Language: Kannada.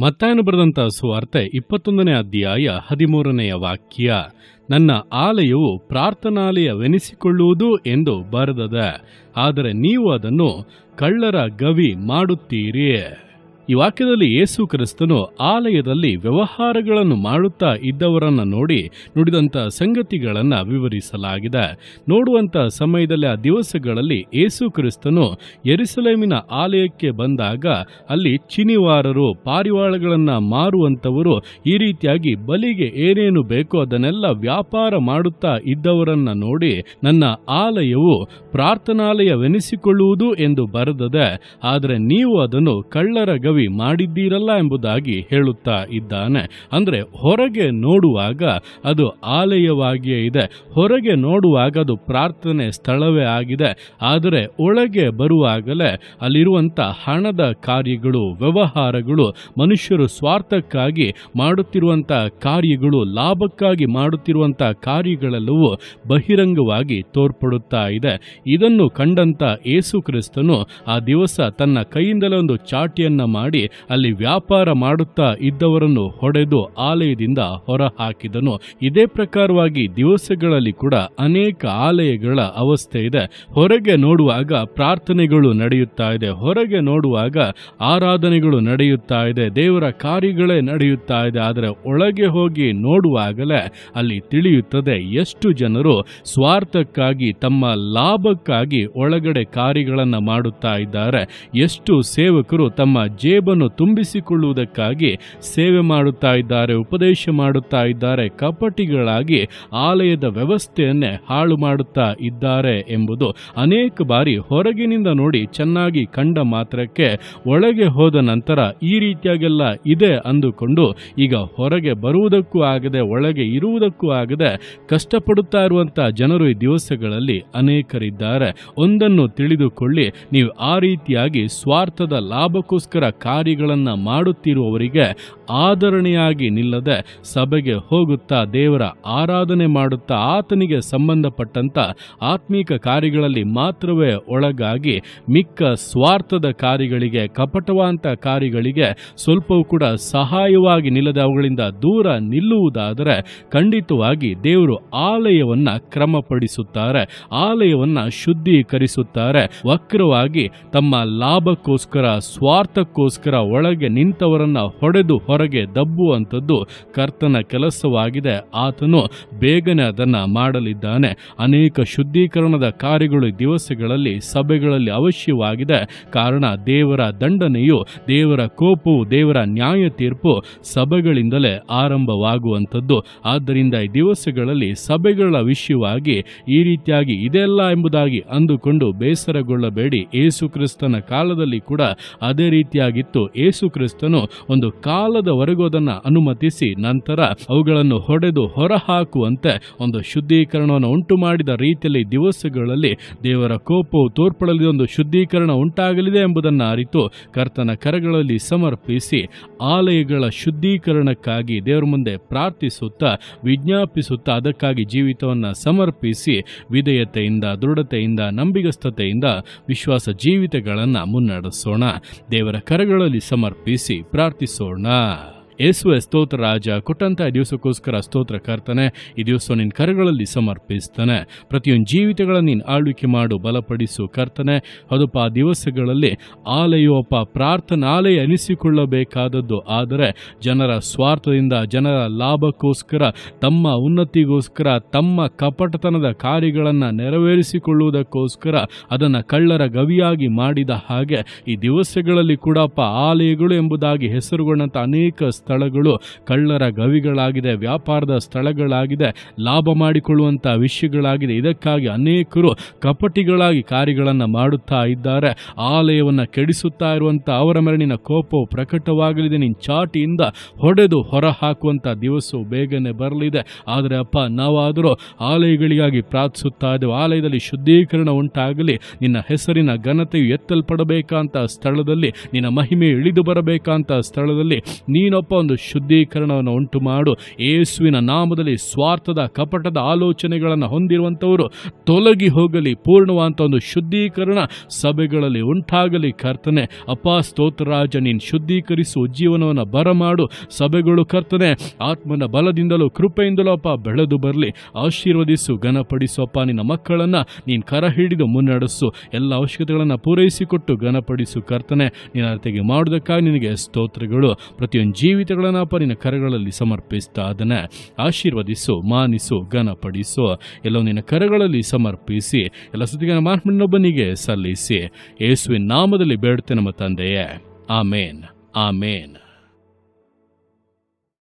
ಮತ್ತಾಯನು ಬರೆದಂಥ ಸುವಾರ್ತೆ ಇಪ್ಪತ್ತೊಂದನೇ ಅಧ್ಯಾಯ ಹದಿಮೂರನೆಯ ವಾಕ್ಯ, ನನ್ನ ಆಲಯವು ಪ್ರಾರ್ಥನಾಲಯವೆನಿಸಿಕೊಳ್ಳುವುದು ಎಂದು ಬರೆದದ, ಆದರೆ ನೀವು ಅದನ್ನು ಕಳ್ಳರ ಗವಿ ಮಾಡುತ್ತೀರಿ. ಈ ವಾಕ್ಯದಲ್ಲಿ ಯೇಸು ಕ್ರಿಸ್ತನು ಆಲಯದಲ್ಲಿ ವ್ಯವಹಾರಗಳನ್ನು ಮಾಡುತ್ತಾ ಇದ್ದವರನ್ನ ನೋಡಿ ನುಡಿದಂಥ ಸಂಗತಿಗಳನ್ನು ವಿವರಿಸಲಾಗಿದೆ. ನೋಡುವಂಥ ಸಮಯದಲ್ಲಿ, ಆ ದಿವಸಗಳಲ್ಲಿ ಯೇಸು ಕ್ರಿಸ್ತನು ಎರಿಸಲೇಮಿನ ಆಲಯಕ್ಕೆ ಬಂದಾಗ ಅಲ್ಲಿ ಚಿನಿವಾರರು, ಪಾರಿವಾಳಗಳನ್ನು ಮಾರುವಂಥವರು ಈ ರೀತಿಯಾಗಿ ಬಲಿಗೆ ಏನೇನು ಬೇಕೋ ಅದನ್ನೆಲ್ಲ ವ್ಯಾಪಾರ ಮಾಡುತ್ತಾ ಇದ್ದವರನ್ನ ನೋಡಿ ನನ್ನ ಆಲಯವು ಪ್ರಾರ್ಥನಾಲಯವೆನಿಸಿಕೊಳ್ಳುವುದು ಎಂದು ಬರೆದದೆ, ಆದರೆ ನೀವು ಅದನ್ನು ಕಳ್ಳರ ಗವಿ ಮಾಡಿದ್ದೀರಲ್ಲ ಎಂಬುದಾಗಿ ಹೇಳುತ್ತಾ ಇದ್ದಾನೆ. ಅಂದರೆ ಹೊರಗೆ ನೋಡುವಾಗ ಅದು ಆಲಯವಾಗಿಯೇ ಇದೆ. ಹೊರಗೆ ನೋಡುವಾಗ ಅದು ಪ್ರಾರ್ಥನೆ ಸ್ಥಳವೇ ಆಗಿದೆ. ಆದರೆ ಒಳಗೆ ಬರುವಾಗಲೇ ಅಲ್ಲಿರುವಂಥ ಹಣದ ಕಾರ್ಯಗಳು, ವ್ಯವಹಾರಗಳು, ಮನುಷ್ಯರು ಸ್ವಾರ್ಥಕ್ಕಾಗಿ ಮಾಡುತ್ತಿರುವಂಥ ಕಾರ್ಯಗಳು, ಲಾಭಕ್ಕಾಗಿ ಮಾಡುತ್ತಿರುವಂಥ ಕಾರ್ಯಗಳೆಲ್ಲವೂ ಬಹಿರಂಗವಾಗಿ ತೋರ್ಪಡುತ್ತಾ ಇದೆ. ಇದನ್ನು ಕಂಡಂತ ಏಸು ಕ್ರಿಸ್ತನು ಆ ದಿವಸ ತನ್ನ ಕೈಯಿಂದಲೇ ಒಂದು ಚಾಟಿಯನ್ನು ಅಲ್ಲಿ ವ್ಯಾಪಾರ ಮಾಡುತ್ತಾ ಇದ್ದವರನ್ನು ಹೊಡೆದು ಆಲಯದಿಂದ ಹೊರಹಾಕಿದನು. ಇದೇ ಪ್ರಕಾರವಾಗಿ ದಿವಸಗಳಲ್ಲಿ ಕೂಡ ಅನೇಕ ಆಲಯಗಳ ಅವಸ್ಥೆ ಇದೆ. ಹೊರಗೆ ನೋಡುವಾಗ ಪ್ರಾರ್ಥನೆಗಳು ನಡೆಯುತ್ತಾ ಇದೆ. ಹೊರಗೆ ನೋಡುವಾಗ ಆರಾಧನೆಗಳು ನಡೆಯುತ್ತಾ ಇದೆ. ದೇವರ ಕಾರ್ಯಗಳೇ ನಡೆಯುತ್ತಾ ಇದೆ. ಆದರೆ ಒಳಗೆ ಹೋಗಿ ನೋಡುವಾಗಲೇ ಅಲ್ಲಿ ತಿಳಿಯುತ್ತದೆ ಎಷ್ಟು ಜನರು ಸ್ವಾರ್ಥಕ್ಕಾಗಿ ತಮ್ಮ ಲಾಭಕ್ಕಾಗಿ ಒಳಗಡೆ ಕಾರ್ಯಗಳನ್ನು ಮಾಡುತ್ತಾ ಇದ್ದಾರೆ. ಎಷ್ಟು ಸೇವಕರು ತಮ್ಮ ಜೇಬನ್ನು ತುಂಬಿಸಿಕೊಳ್ಳುವುದಕ್ಕಾಗಿ ಸೇವೆ ಮಾಡುತ್ತಾ ಇದ್ದಾರೆ, ಉಪದೇಶ ಮಾಡುತ್ತಾ ಇದ್ದಾರೆ, ಕಪಟಿಗಳಾಗಿ ಆಲಯದ ವ್ಯವಸ್ಥೆಯನ್ನೇ ಹಾಳು ಮಾಡುತ್ತಾ ಇದ್ದಾರೆ ಎಂಬುದು ಅನೇಕ ಬಾರಿ ಹೊರಗಿನಿಂದ ನೋಡಿ ಚೆನ್ನಾಗಿ ಕಂಡ ಮಾತ್ರಕ್ಕೆ ಒಳಗೆ ಹೋದ ನಂತರ ಈ ರೀತಿಯಾಗೆಲ್ಲ ಇದೆ ಅಂದುಕೊಂಡು ಈಗ ಹೊರಗೆ ಬರುವುದಕ್ಕೂ ಆಗದೆ, ಒಳಗೆ ಇರುವುದಕ್ಕೂ ಆಗದೆ ಕಷ್ಟಪಡುತ್ತಾ ಇರುವಂತಹ ಜನರು ಈ ದಿವಸಗಳಲ್ಲಿ ಅನೇಕರಿದ್ದಾರೆ. ಒಂದನ್ನು ತಿಳಿದುಕೊಳ್ಳಿ, ನೀವು ಆ ರೀತಿಯಾಗಿ ಸ್ವಾರ್ಥದ ಲಾಭಕ್ಕೋಸ್ಕರ ಕಾರ್ಯಗಳನ್ನ ಮಾಡುತ್ತಿರುವವರಿಗೆ ಆದರಣೆಯಾಗಿ ನಿಲ್ಲದೆ ಸಭೆಗೆ ಹೋಗುತ್ತಾ ದೇವರ ಆರಾಧನೆ ಮಾಡುತ್ತಾ ಆತನಿಗೆ ಸಂಬಂಧಪಟ್ಟಂಥ ಆತ್ಮೀಕ ಕಾರ್ಯಗಳಲ್ಲಿ ಮಾತ್ರವೇ ಒಳಗಾಗಿ ಮಿಕ್ಕ ಸ್ವಾರ್ಥದ ಕಾರ್ಯಗಳಿಗೆ, ಕಪಟವಾಂತ ಕಾರ್ಯಗಳಿಗೆ ಸ್ವಲ್ಪವೂ ಕೂಡ ಸಹಾಯವಾಗಿ ನಿಲ್ಲದೆ ಅವುಗಳಿಂದ ದೂರ ನಿಲ್ಲುವುದಾದರೆ ಖಂಡಿತವಾಗಿ ದೇವರು ಆಲಯವನ್ನು ಕ್ರಮಪಡಿಸುತ್ತಾರೆ, ಆಲಯವನ್ನು ಶುದ್ಧೀಕರಿಸುತ್ತಾರೆ, ವಕ್ರವಾಗಿ ತಮ್ಮ ಲಾಭಕ್ಕೋಸ್ಕರ, ಸ್ವಾರ್ಥಕ್ಕೋಸ್ಕರ ಒಳಗೆ ನಿಂತವರನ್ನ ಹೊಡೆದು ಹೊರಗೆ ದಬ್ಬುವಂಥದ್ದು ಕರ್ತನ ಕೆಲಸವಾಗಿದೆ. ಆತನು ಬೇಗನೆ ಅದನ್ನು ಮಾಡಲಿದ್ದಾನೆ. ಅನೇಕ ಶುದ್ಧೀಕರಣದ ಕಾರ್ಯಗಳು ದಿವಸಗಳಲ್ಲಿ, ಸಭೆಗಳಲ್ಲಿ ಅವಶ್ಯವಾಗಿದೆ. ಕಾರಣ ದೇವರ ದಂಡನೆಯು, ದೇವರ ಕೋಪವು, ದೇವರ ನ್ಯಾಯ ತೀರ್ಪು ಸಭೆಗಳಿಂದಲೇ ಆರಂಭವಾಗುವಂಥದ್ದು. ಆದ್ದರಿಂದ ಈ ದಿವಸಗಳಲ್ಲಿ ಸಭೆಗಳ ವಿಷಯವಾಗಿ ಈ ರೀತಿಯಾಗಿ ಇದೆಲ್ಲ ಎಂಬುದಾಗಿ ಅಂದುಕೊಂಡು ಬೇಸರಗೊಳ್ಳಬೇಡಿ. ಏಸು ಕ್ರಿಸ್ತನ ಕಾಲದಲ್ಲಿ ಕೂಡ ಅದೇ ರೀತಿಯಾಗಿತ್ತು ಏಸು ಕ್ರಿಸ್ತನು ಒಂದು ಕಾಲದವರೆಗೂ ಅದನ್ನು ಅನುಮತಿಸಿ ನಂತರ ಅವುಗಳನ್ನು ಹೊಡೆದು ಹೊರಹಾಕುವಂತೆ ಒಂದು ಶುದ್ಧೀಕರಣವನ್ನು ಉಂಟು ಮಾಡಿದ ರೀತಿಯಲ್ಲಿ ದಿವಸಗಳಲ್ಲಿ ದೇವರ ಕೋಪವು ತೋರ್ಪಡಲಿದೆ, ಒಂದು ಶುದ್ಧೀಕರಣ ಉಂಟಾಗಲಿದೆ ಎಂಬುದನ್ನು ಅರಿತು ಕರ್ತನ ಕರಗಳಲ್ಲಿ ಸಮರ್ಪಿಸಿ ಆಲಯಗಳ ಶುದ್ಧೀಕರಣಕ್ಕಾಗಿ ದೇವರ ಮುಂದೆ ಪ್ರಾರ್ಥಿಸುತ್ತಾ ವಿಜ್ಞಾಪಿಸುತ್ತಾ ಅದಕ್ಕಾಗಿ ಜೀವಿತವನ್ನು ಸಮರ್ಪಿಸಿ ವಿಧೇಯತೆಯಿಂದ, ದೃಢತೆಯಿಂದ ನಂಬಿಗಸ್ತತೆಯಿಂದ ವಿಶ್ವಾಸ ಜೀವಿತಗಳನ್ನು ಮುನ್ನಡೆಸೋಣ. ದೇವರ ಕರಗಳಲ್ಲಿ ಸಮರ್ಪಿಸಿ ಪ್ರಾರ್ಥಿಸೋಣ. ಯೇಸುವೆ ಸ್ತೋತ್ರ ರಾಜ, ಕೊಟ್ಟಂತ ದಿವಸಕ್ಕೋಸ್ಕರ ಸ್ತೋತ್ರ ಕರ್ತನೆ, ಈ ದಿವಸ ನಿನ್ನ ಕರೆಗಳಲ್ಲಿ ಸಮರ್ಪಿಸ್ತಾನೆ. ಪ್ರತಿಯೊಂದು ಜೀವಿತಗಳನ್ನು ನೀನು ಆಳ್ವಿಕೆ ಮಾಡು, ಬಲಪಡಿಸು ಕರ್ತನೆ. ಅದಪ್ಪ ಆ ದಿವಸಗಳಲ್ಲಿ ಆಲಯವಪ್ಪ ಪ್ರಾರ್ಥನಾಲಯ ಎನಿಸಿಕೊಳ್ಳಬೇಕಾದದ್ದು. ಆದರೆ ಜನರ ಸ್ವಾರ್ಥದಿಂದ, ಜನರ ಲಾಭಕ್ಕೋಸ್ಕರ, ತಮ್ಮ ಉನ್ನತಿಗೋಸ್ಕರ, ತಮ್ಮ ಕಪಟತನದ ಕಾರ್ಯಗಳನ್ನು ನೆರವೇರಿಸಿಕೊಳ್ಳುವುದಕ್ಕೋಸ್ಕರ ಅದನ್ನು ಕಳ್ಳರ ಗವಿಯಾಗಿ ಮಾಡಿದ ಹಾಗೆ ಈ ದಿವಸಗಳಲ್ಲಿ ಕೂಡಪ್ಪ ಆಲಯಗಳು ಎಂಬುದಾಗಿ ಹೆಸರುಗೊಂಡಂಥ ಅನೇಕ ಸ್ಥಳಗಳು ಕಳ್ಳರ ಗವಿಗಳಾಗಿದೆ, ವ್ಯಾಪಾರದ ಸ್ಥಳಗಳಾಗಿದೆ, ಲಾಭ ಮಾಡಿಕೊಳ್ಳುವಂಥ ವಿಷಯಗಳಾಗಿದೆ. ಇದಕ್ಕಾಗಿ ಅನೇಕರು ಕಪಟಿಗಳಾಗಿ ಕಾರ್ಯಗಳನ್ನು ಮಾಡುತ್ತಾ ಇದ್ದಾರೆ. ಆಲಯವನ್ನು ಕೆಡಿಸುತ್ತಾ ಇರುವಂಥ ಅವರ ಮರಣಿನ ಕೋಪವು ಪ್ರಕಟವಾಗಲಿದೆ. ನಿನ್ನ ಚಾಟಿಯಿಂದ ಹೊಡೆದು ಹೊರ ಹಾಕುವಂಥ ದಿವಸವು ಬೇಗನೆ ಬರಲಿದೆ. ಆದರೆ ಅಪ್ಪ, ನಾವಾದರೂ ಆಲಯಗಳಿಗಾಗಿ ಪ್ರಾರ್ಥಿಸುತ್ತಾ ಇದ್ದೇವೆ. ಆಲಯದಲ್ಲಿ ಶುದ್ಧೀಕರಣ ಉಂಟಾಗಲಿ. ನಿನ್ನ ಹೆಸರಿನ ಘನತೆಯು ಎತ್ತಲ್ಪಡಬೇಕಂತ ಸ್ಥಳದಲ್ಲಿ, ನಿನ್ನ ಮಹಿಮೆ ಇಳಿದು ಬರಬೇಕಂತ ಸ್ಥಳದಲ್ಲಿ ನೀನೊಬ್ಬ ಒಂದು ಶುದ್ಧೀಕರಣವನ್ನು ಉಂಟು ಮಾಡು ಯೇಸುವಿನ ನಾಮದಲ್ಲಿ ಸ್ವಾರ್ಥದ, ಕಪಟದ ಆಲೋಚನೆಗಳನ್ನು ಹೊಂದಿರುವಂಥವರು ತೊಲಗಿ ಹೋಗಲಿ, ಪೂರ್ಣವಾದಂಥ ಒಂದು ಶುದ್ಧೀಕರಣ ಸಭೆಗಳಲ್ಲಿ ಉಂಟಾಗಲಿ ಕರ್ತನೆ. ಅಪ್ಪ ಸ್ತೋತ್ರರಾಜ ನೀನು ಶುದ್ಧೀಕರಿಸು, ಜೀವನವನ್ನು ಬರಮಾಡು ಸಭೆಗಳು ಕರ್ತನೆ. ಆತ್ಮನ ಬಲದಿಂದಲೂ ಕೃಪೆಯಿಂದಲೂ ಅಪ್ಪ, ಬೆಳೆದು ಬರಲಿ. ಆಶೀರ್ವದಿಸು, ಘನಪಡಿಸು ಅಪ್ಪ, ನಿನ್ನ ಮಕ್ಕಳನ್ನು ನೀನು ಕರ ಹಿಡಿದು ಮುನ್ನಡೆಸು. ಎಲ್ಲ ಅವಶ್ಯಕತೆಗಳನ್ನು ಪೂರೈಸಿಕೊಟ್ಟು ಘನಪಡಿಸು ಕರ್ತನೆ. ನಿನ್ನ ಅರ್ಥಗೆ ಮಾಡುವುದಕ್ಕಾಗಿ ನಿನಗೆ ಸ್ತೋತ್ರಗಳು. ಪ್ರತಿಯೊಂದು ಜೀವಿತಗಳನ್ನು ಅಪ್ಪ ಪರಿನ ಕರಗಳಲ್ಲಿ ಸಮರ್ಪಿಸ್ತಾ ಅದನ್ನು ಆಶೀರ್ವದಿಸು, ಮಾನಿಸು, ಘನಪಡಿಸು. ಎಲ್ಲವೂ ನಿನ್ನ ಕರಗಳಲ್ಲಿ ಸಮರ್ಪಿಸಿ, ಎಲ್ಲ ಸುದ್ದಿಗಳ ಮಾರ್ಮಣ್ಣೊಬ್ಬನಿಗೆ ಸಲ್ಲಿಸಿ. ಯೇಸುವಿನ ನಾಮದಲ್ಲಿ ಬೇಡುತ್ತೆ ನಮ್ಮ ತಂದೆಯೇ. ಆಮೇನ್. ಆಮೇನ್.